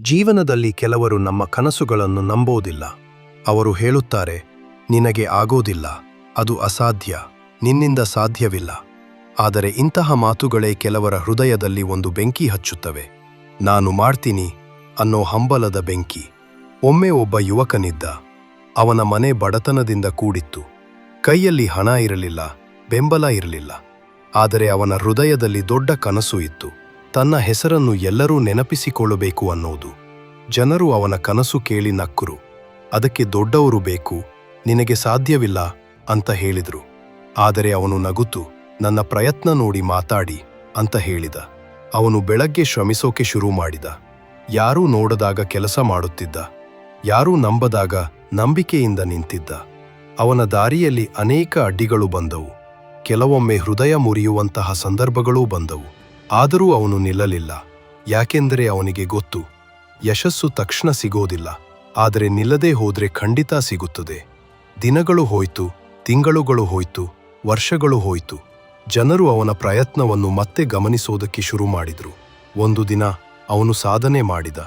ಜೀವನದಲ್ಲಿ ಕೆಲವರು ನಮ್ಮ ಕನಸುಗಳನ್ನು ನಂಬೋದಿಲ್ಲ ಅವರು ಹೇಳುತ್ತಾರೆ, ನಿನಗೆ ಆಗೋದಿಲ್ಲ, ಅದು ಅಸಾಧ್ಯ, ನಿನ್ನಿಂದ ಸಾಧ್ಯವಿಲ್ಲ. ಆದರೆ ಇಂತಹ ಮಾತುಗಳೇ ಕೆಲವರ ಹೃದಯದಲ್ಲಿ ಒಂದು ಬೆಂಕಿ ಹಚ್ಚುತ್ತವೆ. ನಾನು ಮಾಡ್ತೀನಿ ಅನ್ನೋ ಹಂಬಲದ ಬೆಂಕಿ. ಒಮ್ಮೆ ಒಬ್ಬ ಯುವಕನಿದ್ದ. ಅವನ ಮನೆ ಬಡತನದಿಂದ ಕೂಡಿತ್ತು. ಕೈಯಲ್ಲಿ ಹಣ ಇರಲಿಲ್ಲ, ಬೆಂಬಲ ಇರಲಿಲ್ಲ. ಆದರೆ ಅವನ ಹೃದಯದಲ್ಲಿ ದೊಡ್ಡ ಕನಸು ಇತ್ತು. ತನ್ನ ಹೆಸರನ್ನು ಎಲ್ಲರೂ ನೆನಪಿಸಿಕೊಳ್ಳಬೇಕು ಅನ್ನೋದು. ಜನರು ಅವನ ಕನಸು ಕೇಳಿ ನಕ್ಕರು. ಅದಕ್ಕೆ ದೊಡ್ಡವರು ಬೇಕು, ನಿನಗೆ ಸಾಧ್ಯವಿಲ್ಲ ಅಂತ ಹೇಳಿದರು. ಆದರೆ ಅವನು ನಗುತು, ನನ್ನ ಪ್ರಯತ್ನ ನೋಡಿ ಮಾತಾಡಿ ಅಂತ ಹೇಳಿದ. ಅವನು ಬೆಳಗ್ಗೆ ಶ್ರಮಿಸೋಕೆ ಶುರು ಮಾಡಿದ. ಯಾರೂ ನೋಡದಾಗ ಕೆಲಸ ಮಾಡುತ್ತಿದ್ದ. ಯಾರೂ ನಂಬದಾಗ ನಂಬಿಕೆಯಿಂದ ನಿಂತಿದ್ದ. ಅವನ ದಾರಿಯಲ್ಲಿ ಅನೇಕ ಅಡ್ಡಿಗಳು ಬಂದವು. ಕೆಲವೊಮ್ಮೆ ಹೃದಯ ಮುರಿಯುವಂತಹ ಸಂದರ್ಭಗಳೂ ಬಂದವು. ಆದರೂ ಅವನು ನಿಲ್ಲಲಿಲ್ಲ. ಯಾಕೆಂದರೆ ಅವನಿಗೆ ಗೊತ್ತು, ಯಶಸ್ಸು ತಕ್ಷಣ ಸಿಗೋದಿಲ್ಲ, ಆದರೆ ನಿಲ್ಲದೆ ಹೋದ್ರೆ ಖಂಡಿತ ಸಿಗುತ್ತದೆ. ದಿನಗಳು ಹೋಯ್ತು, ತಿಂಗಳುಗಳು ಹೋಯ್ತು, ವರ್ಷಗಳು ಹೋಯ್ತು. ಜನರು ಅವನ ಪ್ರಯತ್ನವನ್ನು ಮತ್ತೆ ಗಮನಿಸೋದಕ್ಕೆ ಶುರು ಮಾಡಿದ್ರು. ಒಂದು ದಿನ ಅವನು ಸಾಧನೆ ಮಾಡಿದ.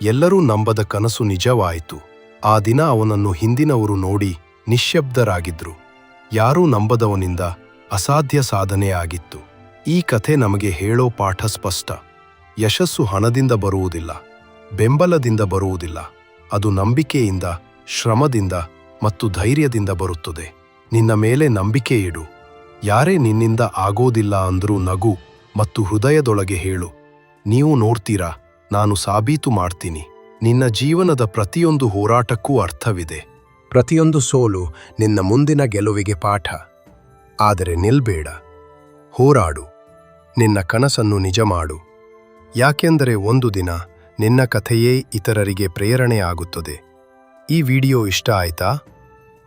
ಎಲ್ಲರೂ ನಂಬದ ಕನಸು ನಿಜವಾಯಿತು. ಆ ದಿನ ಅವನನ್ನು ಹಿಂದಿನವರು ನೋಡಿ ನಿಶ್ಶಬ್ದರಾಗಿದ್ರು ಯಾರೂ ನಂಬದವನಿಂದ ಅಸಾಧ್ಯ ಸಾಧನೆ ಆಗಿತ್ತು ಈ ಕಥೆ ನಮಗೆ ಹೇಳೋ ಪಾಠ ಸ್ಪಷ್ಟ. ಯಶಸ್ಸು ಹಣದಿಂದ ಬರುವುದಿಲ್ಲ, ಬೆಂಬಲದಿಂದ ಬರುವುದಿಲ್ಲ, ಅದು ನಂಬಿಕೆಯಿಂದ, ಶ್ರಮದಿಂದ ಮತ್ತು ಧೈರ್ಯದಿಂದ ಬರುತ್ತದೆ. ನಿನ್ನ ಮೇಲೆ ನಂಬಿಕೆ ಇಡು. ಯಾರೇ ನಿನ್ನಿಂದ ಆಗೋದಿಲ್ಲ ಅಂದ್ರೂ ನಗು ಮತ್ತು ಹೃದಯದೊಳಗೆ ಹೇಳು. ನೀವು ನೋಡ್ತೀರಾ, ನಾನು ಸಾಬೀತು ಮಾಡ್ತೀನಿ. ನಿನ್ನ ಜೀವನದ ಪ್ರತಿಯೊಂದು ಹೋರಾಟಕ್ಕೂ ಅರ್ಥವಿದೆ. ಪ್ರತಿಯೊಂದು ಸೋಲು ನಿನ್ನ ಮುಂದಿನ ಗೆಲುವಿಗೆ ಪಾಠ. ಆದರೆ ನಿಲ್ಬೇಡ. ಹೋರಾಡು. ನಿನ್ನ ಕನಸನ್ನು ನಿಜ ಮಾಡು. ಯಾಕೆಂದರೆ ಒಂದು ದಿನ ನಿನ್ನ ಕಥೆಯೇ ಇತರರಿಗೆ ಪ್ರೇರಣೆ ಆಗುತ್ತದೆ ಈ ವಿಡಿಯೋ ಇಷ್ಟ ಆಯ್ತಾ?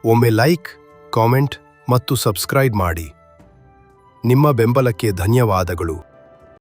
ಒಮ್ಮೆ ಲೈಕ್, ಕಾಮೆಂಟ್ ಮತ್ತು ಸಬ್ಸ್ಕ್ರೈಬ್ ಮಾಡಿ. ನಿಮ್ಮ ಬೆಂಬಲಕ್ಕೆ ಧನ್ಯವಾದಗಳು.